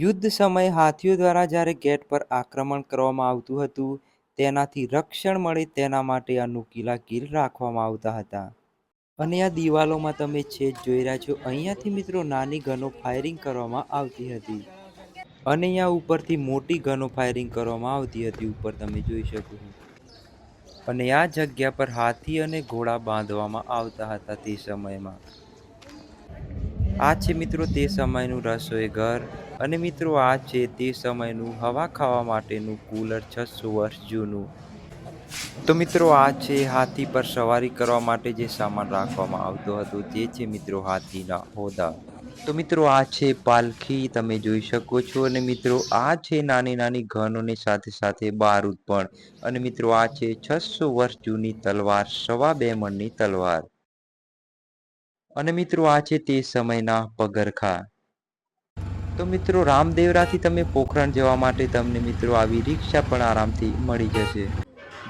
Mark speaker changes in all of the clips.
Speaker 1: યુદ્ધ સમયે હાથીઓ દ્વારા જ્યારે ગેટ પર આક્રમણ કરવામાં આવતું હતું, તેનાથી રક્ષણ મળે તેના માટે આ નુકીલા કિલ રાખવામાં આવતા હતા. અને આ દિવાલોમાં તમે છેદ જોઈ રહ્યા છો, અહીંયાથી મિત્રો નાની ગનો ફાયરિંગ કરવામાં આવતી હતી. અને અહીંયા ઉપરથી મોટી ગનો ફાયરિંગ કરવામાં આવતી હતી, ઉપર તમે જોઈ શકો છો. અને આ જગ્યા પર હાથી અને ઘોડા બાંધવામાં આવતા હતા તે સમયમાં. આ છે મિત્રો તે સમયનું રસોઈ ઘર અને મિત્રો આ છે તે સમયનું હવા ખાવા માટેનું કુલર છસો વર્ષ જૂનું. તો મિત્રો આ છે હાથી પર સવારી કરવા માટે જે સામાન રાખવામાં આવતો હતો તે છે મિત્રો હાથીના હોદા તો મિત્રો આ છે પાલખી તમે જોઈ શકો છો અને મિત્રો આ છે નાની નાની ઘનોની સાથે સાથે બારૂદ પણ અને મિત્રો આ છે છસો વર્ષ જૂની તલવાર સવા બે મણની તલવાર. અને મિત્રો, આ છે તે સમયના પગરખા. તો મિત્રો, રામદેવરાથી તમે પોખરણ જવા માટે તમને મિત્રો આવી રિક્ષા પણ આરામથી મળી જશે.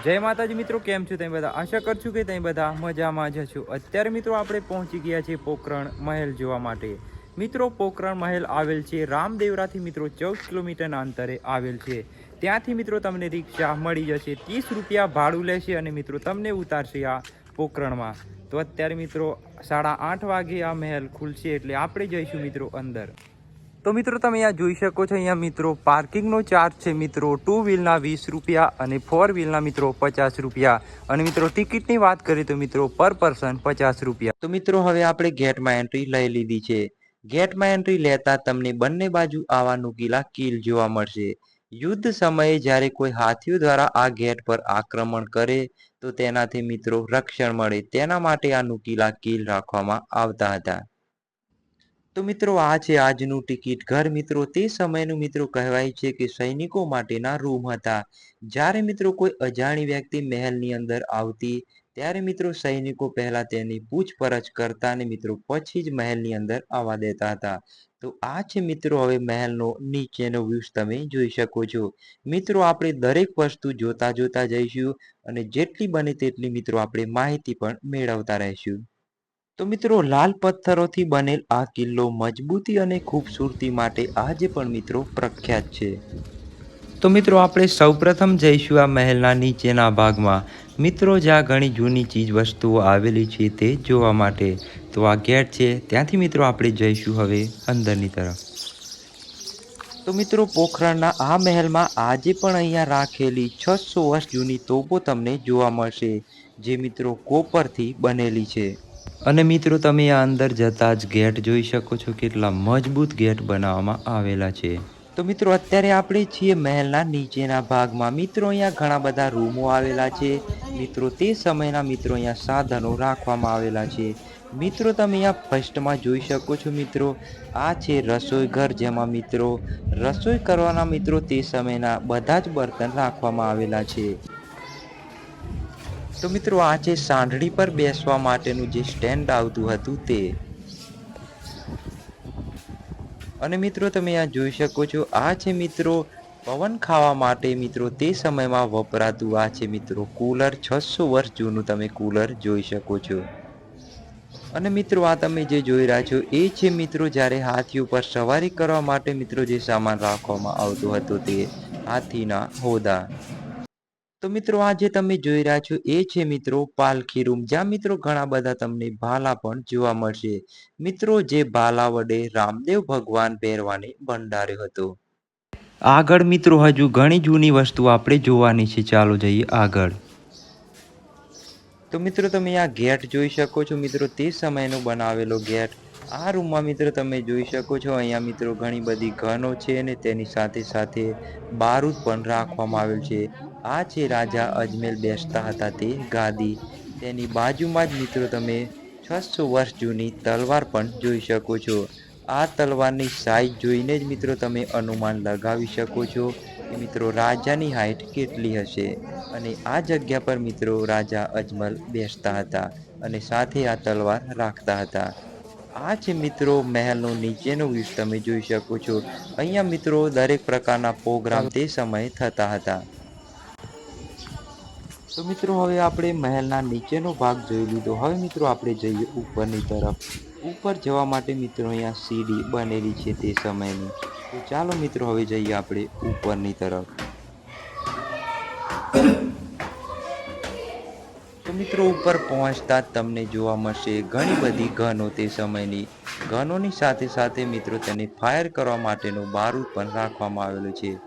Speaker 1: જય માતાજી મિત્રો, કેમ છો તમે બધા? આશા કરશું કે તમે બધા મજામાં જ છો અત્યારે મિત્રો, આપણે પહોંચી ગયા છીએ પોખરણ મહેલ જોવા માટે. મિત્રો, પોખરણ મહેલ આવેલ છે, રામદેવરાથી મિત્રો ચૌદ કિલોમીટરના અંતરે આવેલ છે. ત્યાંથી મિત્રો તમને રિક્ષા મળી જશે. ત્રીસ રૂપિયા ભાડું લેશે અને મિત્રો, તમને ઉતારશે આ પોખરણમાં તો અત્યારે મિત્રો સાડા આઠ વાગે આ મહેલ ખુલશે એટલે આપણે જઈશું મિત્રો અંદર. તો મિત્રો તમે અહીંયા જોઈ શકો છો અહીંયા મિત્રો પાર્કિંગનો ચાર્જ છે મિત્રો. ટુ વ્હીલના વીસ રૂપિયા અને ફોર વ્હીલના મિત્રો પચાસ રૂપિયા. અને મિત્રો ટિકિટની વાત કરીએ તો મિત્રો પર પર્સન પચાસ રૂપિયા. તો મિત્રો હવે આપણે ગેટમાં એન્ટ્રી લઈ લીધી છે. ગેટમાં એન્ટ્રી લેતા તમને બંને બાજુ આવા નુકીલા કિલ જોવા મળશે. યુદ્ધ સમયે જ્યારે કોઈ હાથીઓ દ્વારા આ ગેટ પર આક્રમણ કરે તો તેનાથી મિત્રો રક્ષણ મળે. તેના માટે આ નુકીલા કીલ રાખવામાં આવતા હતા. તો મિત્રો, આ છે આજનું ટિકિટ ઘર મિત્રો. તે સમયનું મિત્રો કહેવાય છે કે સૈનિકો માટેના રૂમ હતા. જ્યારે મિત્રો કોઈ અજાણી વ્યક્તિ મહેલની અંદર આવતી, ત્યારે મિત્રો સૈનિકો પહેલા તેની પૂછપરછ કરતા અને મિત્રો પછી જ મહેલની અંદર આવવા દેતા હતા. તો આ છે મિત્રો હવે મહેલનો નીચેનો વ્યૂઝ તમે જોઈ શકો છો. મિત્રો આપણે દરેક વસ્તુ જોતા જોતા જઈશું અને જેટલી બને તેટલી મિત્રો આપણે માહિતી પણ મેળવતા રહીશું. તો મિત્રો લાલ પથ્થરોથી બનેલ આ કિલ્લો મજબૂતી અને ખૂબસૂરતી માટે આજે પણ મિત્રો પ્રખ્યાત છે. તો મિત્રો, આપણે સૌપ્રથમ જઈશું આ મહેલના નીચેના ભાગમાં. મિત્રો જ્યાં ઘણી જૂની ચીજ વસ્તુઓ આવેલી છે તે જોવા માટે. તો આ ગેટ છે, ત્યાંથી મિત્રો આપણે જઈશું હવે અંદરની તરફ. તો મિત્રો, પોખરણના આ મહેલમાં આજે પણ અહીંયા રાખેલી છસો વર્ષ જૂની તોપો તમને જોવા મળશે, જે મિત્રો કોપરથી બનેલી છે. અને મિત્રો, તમે આ અંદર જતા જ ગેટ જોઈ શકો છો, કેટલા મજબૂત ગેટ બનાવવામાં આવેલા છે. તો મિત્રો, અત્યારે આપણે છીએ મહેલના નીચેના ભાગમાં. મિત્રો, અહીંયા ઘણા બધા રૂમો આવેલા છે. મિત્રો, તે સમયના મિત્રો અહીંયા સાધનો રાખવામાં આવેલા છે. મિત્રો, તમે અહીંયા ફર્સ્ટમાં જોઈ શકો છો, મિત્રો. આ છે રસોઈ ઘર જેમાં, મિત્રો. રસોઈ કરવાના મિત્રો તે સમયના બધા જ બર્તન રાખવામાં આવેલા છે. તો મિત્રો, આ છે સાંઢળી પર બેસવા માટેનું જે સ્ટેન્ડ આવતું હતું તે. અને મિત્રો, તમે આ જોઈ શકો છો, આ છે મિત્રો પવન ખાવા માટે મિત્રો, તે સમયમાં વપરાતું આ છે મિત્રો કુલર છસો વર્ષ જૂનું તમે કુલર જોઈ શકો છો. અને મિત્રો, આ તમે જે જોઈ રહ્યા છો, એ છે મિત્રો જ્યારે હાથી ઉપર સવારી કરવા માટે મિત્રો જે સામાન રાખવામાં આવતો હતો તે હાથીના હોદા. તો મિત્રો આ જે તમે જોઈ રહ્યા છો એ છે મિત્રો પાલખી રૂમ. જ્યાં મિત્રો ઘણા બધા તમને ભાલા પણ જોવા મળશે. મિત્રો જે ભાલા વડે રામદેવ ભગવાન પહેરવાને ભંડાર્યો હતો. આગળ મિત્રો હજુ ઘણી જૂની વસ્તુ આપણે જોવાની છે. ચાલો જઈએ આગળ. તો મિત્રો તમે આ ગેટ જોઈ શકો છો. મિત્રો તે સમયનો બનાવેલો ગેટ. આ રૂમમાં મિત્રો તમે જોઈ શકો છો. અહીંયા મિત્રો ઘણી બધી ઘનો છે અને તેની સાથે સાથે બારૂદ પણ રાખવામાં આવેલ છે. આ છે રાજા અજમેર બેસતા હતા તે ગાદી તેની બાજુમાં જ મિત્રો તમે છસો વર્ષ જૂની તલવાર પણ જોઈ શકો છો. આ તલવારની સાઈઝ જોઈને જ મિત્રો તમે અનુમાન લગાવી શકો છો કે મિત્રો રાજાની હાઈટ કેટલી હશે અને આ જગ્યા પર મિત્રો રાજા અજમલ બેસતા હતા અને સાથે આ તલવાર રાખતા હતા. આ છે મિત્રો મહેલનો નીચેનો વ્યૂઝ તમે જોઈ શકો છો. અહીંયા મિત્રો દરેક પ્રકારના પ્રોગ્રામ તે સમયે થતા હતા. તો મિત્રો, હવે આપણે મહેલના નીચેનો ભાગ જોઈ લીધો. હવે મિત્રો, આપણે જઈએ ઉપરની તરફ. ઉપર જવા માટે મિત્રો, અહીંયા સીડી બનેલી છે તે સમયની. તો ચાલો મિત્રો, હવે જઈએ આપણે ઉપરની તરફ. તો મિત્રો, ઉપર પહોંચતા તમને જોવા મળશે ઘણી બધી ગનો તે સમયની. ગનોની સાથે સાથે મિત્રો, તેને ફાયર કરવા માટેનું બારૂદ પણ રાખવામાં આવેલું છે.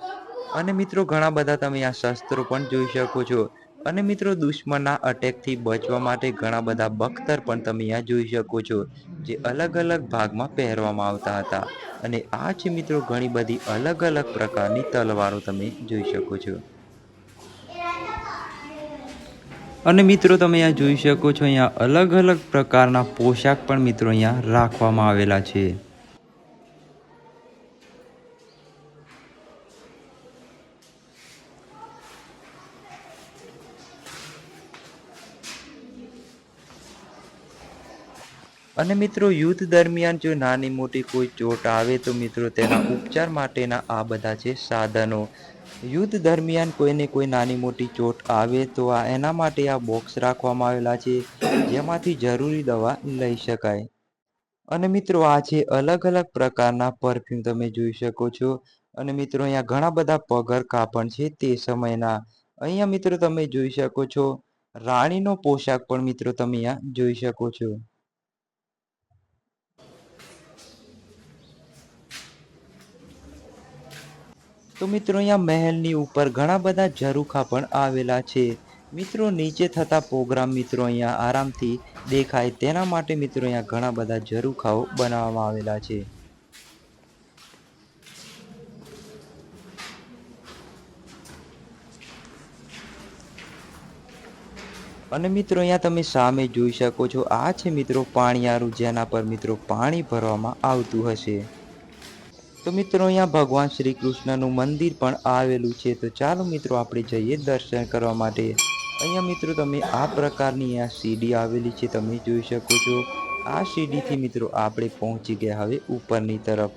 Speaker 1: અને મિત્રો, ઘણા બધા તમે આ શસ્ત્રો પણ જોઈ શકો છો. અને મિત્રો, દુશ્મનના અટેકથી બચવા માટે ઘણા બધા બખ્તર પણ તમે અહીંયા જોઈ શકો છો, જે અલગ અલગ ભાગમાં પહેરવામાં આવતા હતા. અને આ છે મિત્રો, ઘણી બધી અલગ અલગ પ્રકારની તલવારો તમે જોઈ શકો છો. અને મિત્રો, તમે અહીંયા જોઈ શકો છો, અહીંયા અલગ અલગ પ્રકારના પોશાક પણ મિત્રો અહીંયા રાખવામાં આવેલા છે. અને મિત્રો, યુદ્ધ દરમિયાન જો નાની મોટી કોઈ ચોટ આવે, તો મિત્રો તેના ઉપચાર માટેના આ બધા છે સાધનો. યુદ્ધ દરમિયાન કોઈને કોઈ નાની મોટી ચોટ આવે, તો આ એના માટે આ બોક્સ રાખવામાં આવેલા છે, જેમાંથી જરૂરી દવા લઈ શકાય. અને મિત્રો, આ છે અલગ અલગ પ્રકારના પરફ્યુમ તમે જોઈ શકો છો. અને મિત્રો, અહીંયા ઘણા બધા પગર પણ છે તે સમયના. અહીંયા મિત્રો તમે જોઈ શકો છો, રાણીનો પોશાક પણ મિત્રો તમે અહીંયા જોઈ શકો છો. તો મિત્રો, અહીંયા મહેલની ઉપર ઘણા બધા ઝરૂખા પણ આવેલા છે. મિત્રો, નીચે થતા પ્રોગ્રામ મિત્રો અહીંયા આરામથી દેખાય. તેના માટે મિત્રો અહીંયા ઘણા બધા ઝરૂખાઓ બનાવવામાં આવેલા છે. અને મિત્રો, અહીંયા તમે સામે જોઈ શકો છો. આ છે મિત્રો પાણીયારું, જેના પર મિત્રો પાણી ભરવામાં આવતું હશે. તો મિત્રો, અહીંયા ભગવાન શ્રી કૃષ્ણનું મંદિર પણ આવેલું છે. તો ચાલો મિત્રો, આપણે જઈએ દર્શન કરવા માટે. અહીંયા મિત્રો, તમે આ પ્રકારની આ સીડી આવેલી છે, તમે જોઈ શકો છો. આ સીડીથી મિત્રો, આપણે પહોંચી ગયા હવે ઉપરની તરફ.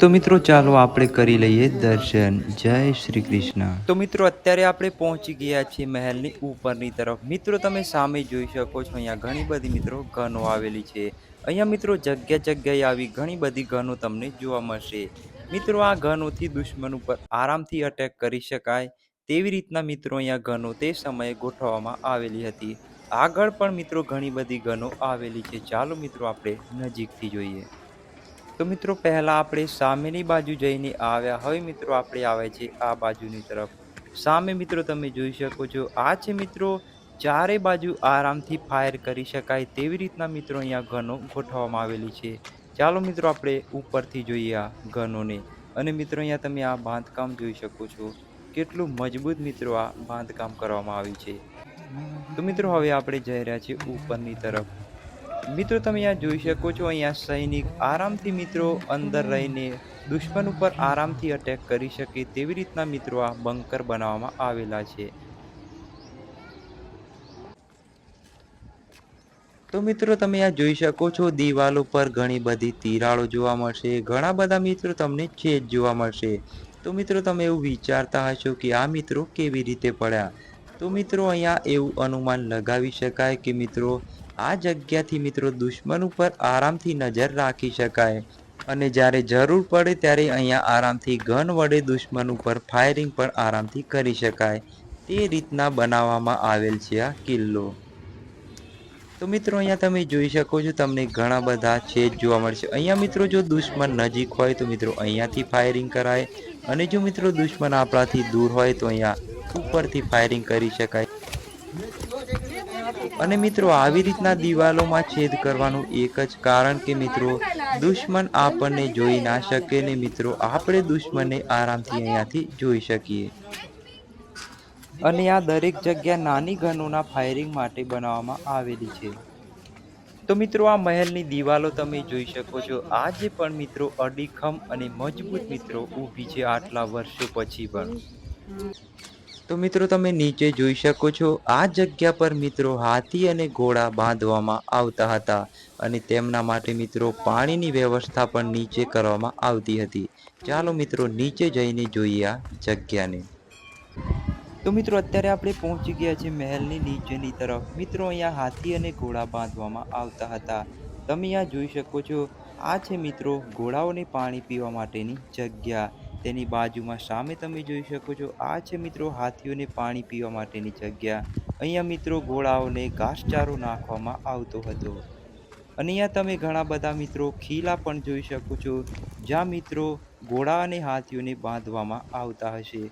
Speaker 1: તો મિત્રો ચાલો આપણે કરી લઈએ દર્શન. જય શ્રી કૃષ્ણ. તો મિત્રો અત્યારે આપણે પહોંચી ગયા છીએ મહેલની ઉપરની તરફ. મિત્રો તમે સામે જોઈ શકો છો, અહીંયા ઘણી બધી મિત્રો ગનો આવેલી છે. અહીંયા મિત્રો જગ્યા જગ્યાએ આવી ઘણી બધી ગનો તમને જોવા મળશે. મિત્રો આ ગનોથી દુશ્મન ઉપર આરામથી અટેક કરી શકાય તેવી રીતના મિત્રો અહીંયા ગનો તે સમયે ગોઠવવામાં આવેલી હતી. આગળ પણ મિત્રો ઘણી બધી ગનો આવેલી છે. ચાલો મિત્રો આપણે નજીકથી જોઈએ. તો મિત્રો, પહેલાં આપણે સામેની બાજુ જઈને આવ્યા. હવે મિત્રો, આપણે આવે છે આ બાજુની તરફ. સામે મિત્રો, તમે જોઈ શકો છો. આ છે મિત્રો, ચારે બાજુ આરામથી ફાયર કરી શકાય તેવી રીતના મિત્રો અહીંયા ગનો ગોઠવવામાં આવેલી છે. ચાલો મિત્રો, આપણે ઉપરથી જોઈએ આ ગનોને. અને મિત્રો, અહીંયા તમે આ બાંધકામ જોઈ શકો છો. કેટલું મજબૂત મિત્રો આ બાંધકામ કરવામાં આવ્યું છે. તો મિત્રો, હવે આપણે જઈ રહ્યા છીએ ઉપરની તરફ. મિત્રો, તમે અહીંયા જોઈ શકો છો, અહીંયા સૈનિક આરામથી મિત્રો અંદર રહીને દુશ્મન ઉપર આરામથી અટેક કરી શકે તેવી રીતના મિત્રો આ બંકર બનાવવામાં આવેલા છે. તો મિત્રો, તમે આ જોઈ શકો છો, દિવાલ ઉપર ઘણી બધી તિરાડો જોવા મળશે, ઘણા બધા મિત્રો તમને છેદ જોવા મળશે. તો મિત્રો, તમે એવું વિચારતા હશો કે આ મિત્રો કેવી રીતે પડ્યા? તો મિત્રો, અહીંયા એવું અનુમાન લગાવી શકાય કે મિત્રો આ જગ્યાથી મિત્રો દુશ્મન ઉપર આરામથી નજર રાખી શકાય. અને જ્યારે જરૂર પડે ત્યારે અહીંયા આરામથી ગન વડે દુશ્મન ઉપર ફાયરિંગ પણ આરામથી કરી શકાય. તે રીતના બનાવવામાં આવેલ છે આ કિલ્લો. તો મિત્રો અહીંયા તમે જોઈ શકો છો, તમને ઘણા બધા છેદ જોવા મળશે. અહીંયા મિત્રો જો દુશ્મન નજીક હોય તો મિત્રો અહીંયાથી ફાયરિંગ કરાય. અને જો મિત્રો દુશ્મન આપણાથી દૂર હોય તો અહીંયા ઉપરથી ફાયરિંગ કરી શકાય. અને મિત્રો, આવી રીતના દિવાલોમાં છેદ કરવાનું એક જ કારણ કે મિત્રો, દુશ્મન આપણને જોઈ ના શકે ને મિત્રો, આપણે દુશ્મનને આરામથી અહીંયાથી જોઈ શકીએ. અને આ દરેક જગ્યા નાની ગનોના ફાયરિંગ માટે બનાવવામાં આવેલી છે. તો મિત્રો, આ મહેલની દિવાલો તમે જોઈ શકો છો. આજે પણ મિત્રો, અડીખમ અને મજબૂત મિત્રો ઊભી છે આટલા વર્ષો પછી પણ. તો મિત્રો તમે નીચે જોઈ શકો છો, આ જગ્યા પર મિત્રો હાથી અને ઘોડા બાંધવામાં આવતા હતા અને તેમના માટે મિત્રો પાણીની વ્યવસ્થા પણ નીચે કરવામાં આવતી હતી. ચાલો મિત્રો નીચે જઈને જોઈએ આ જગ્યાને. તો મિત્રો અત્યારે આપણે પહોંચી ગયા છીએ મહેલની નીચેની તરફ. મિત્રો અહીંયા હાથી અને ઘોડા બાંધવામાં આવતા હતા. તમે અહીંયા જોઈ શકો છો, આ છે મિત્રો ઘોડાઓને પાણી પીવા માટેની જગ્યા. તેની બાજુમાં સામે તમે જોઈ શકો છો, આ છે મિત્રો હાથીઓને પાણી પીવા માટેની જગ્યા. અહીંયા મિત્રો ઘોડાઓને ઘાસચારો નાખવામાં આવતો હતો. અને અહીંયા તમે ઘણા બધા મિત્રો ખીલા પણ જોઈ શકો છો, જ્યાં મિત્રો ઘોડા અને હાથીઓને બાંધવામાં આવતા હશે.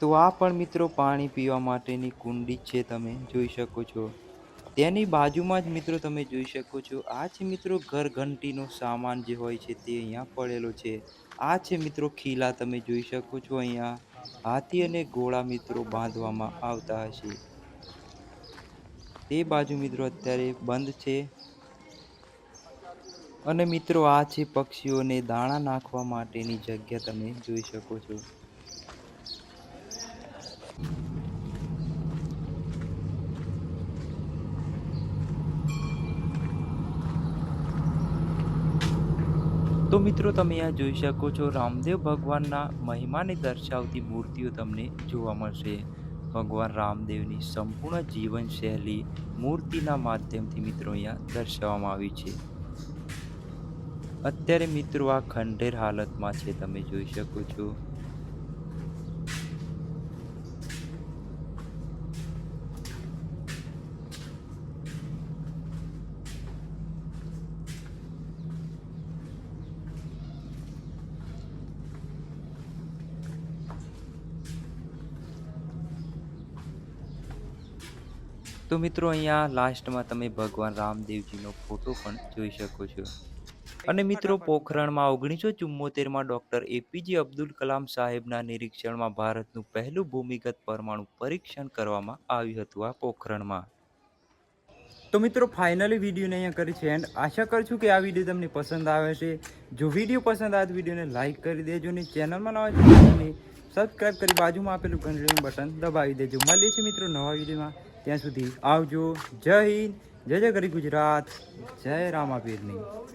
Speaker 1: તો આ પણ મિત્રો પાણી પીવા માટેની કુંડી છે તમે જોઈ શકો છો. તેની બાજુમાં જ મિત્રો તમે જોઈ શકો છો, આ છે મિત્રો ઘર ઘંટીનો સામાન જે હોય છે તે અહીંયા પડેલો છે. આ છે મિત્રો ખીલા તમે જોઈ શકો છો અહીંયા. હાથી અને ઘોડા મિત્રો બાંધવામાં આવતા હશે. તે બાજુ મિત્રો અત્યારે બંધ છે. અને મિત્રો આ છે પક્ષીઓને દાણા નાખવા માટેની જગ્યા તમે જોઈ શકો છો. તો મિત્રો તમે આ જોઈ શકો છો, રામદેવ ભગવાનના મહિમાને દર્શાવતી મૂર્તિઓ તમને જોવા મળશે. ભગવાન રામદેવની સંપૂર્ણ જીવનશૈલી મૂર્તિના માધ્યમથી મિત્રો અહીંયા દર્શાવવામાં આવી છે. અત્યારે મિત્રો આ ખંડેર હાલતમાં છે, તમે જોઈ શકો છો. તો મિત્રો અહીંયા લાસ્ટમાં તમે ભગવાન રામદેવજીનો ફોટો પણ જોઈ શકો છો. અને મિત્રો પોખરણમાં ઓગણીસો ચુમ્મોતેરમાં ડૉક્ટર એપીજે અબ્દુલ કલામ સાહેબના નિરીક્ષણમાં ભારતનું પહેલું ભૂમિગત પરમાણુ પરીક્ષણ કરવામાં આવ્યું હતું આ પોખરણમાં. તો મિત્રો ફાઇનલી વિડીયોને અહીંયા કરી છે એન્ડ આશા કરું છું કે આ વીડિયો તમને પસંદ આવે છે. જો વીડિયો પસંદ આવે તો વિડીયોને લાઇક કરી દેજો અને ચેનલમાં નવા ચેનલને સબસ્ક્રાઈબ કરી બાજુમાં આપેલું ઘંટડીનું બટન દબાવી દેજો. મળીએ છીએ મિત્રો નવા વિડીયોમાં ત્યાં સુધી આવજો. જય હિન્દ. જય જય ગરી ગુજરાત. જય રામાપીરની.